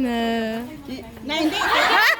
Saan ka? Na. Na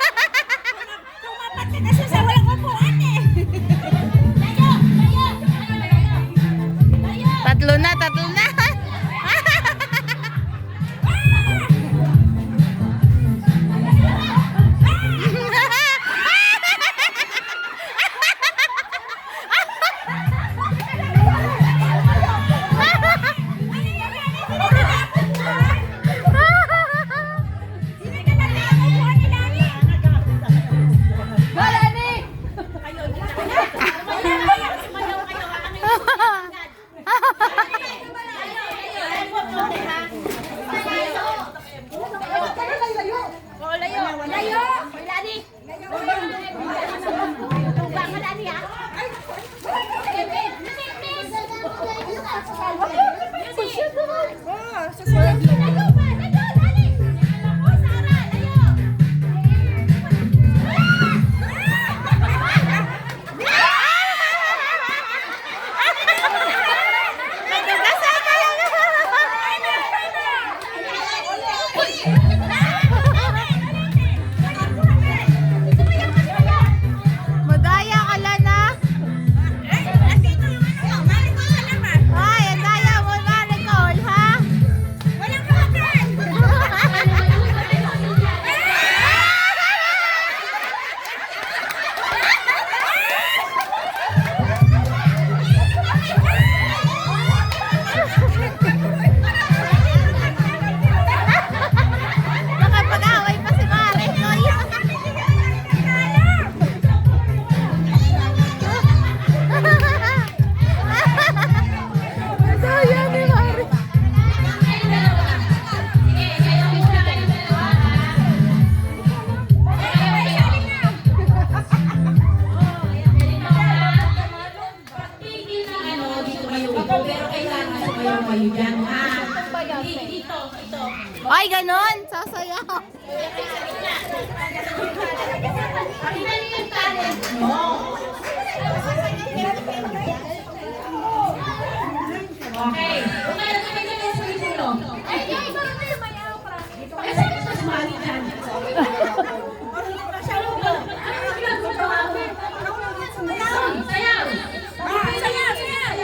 Ay, ganon. Sasayaw.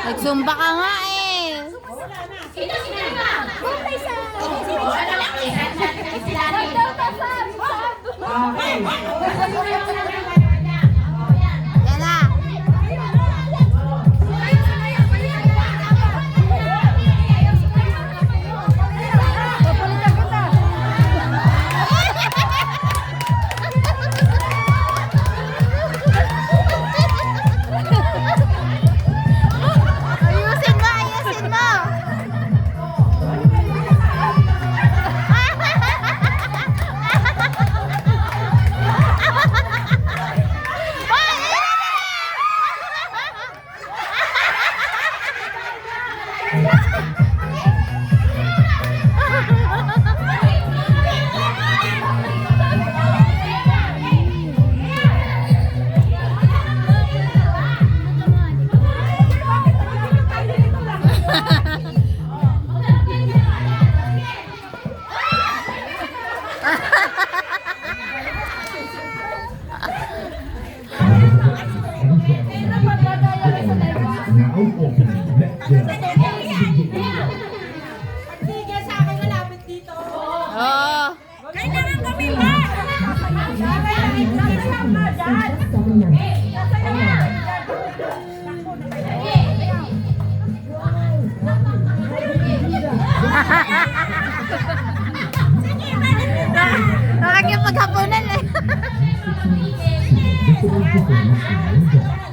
Nagsumba ka nga eh. Amén. Yeah. Oh. Kailangan kami ba? Nakakipaghapunan eh.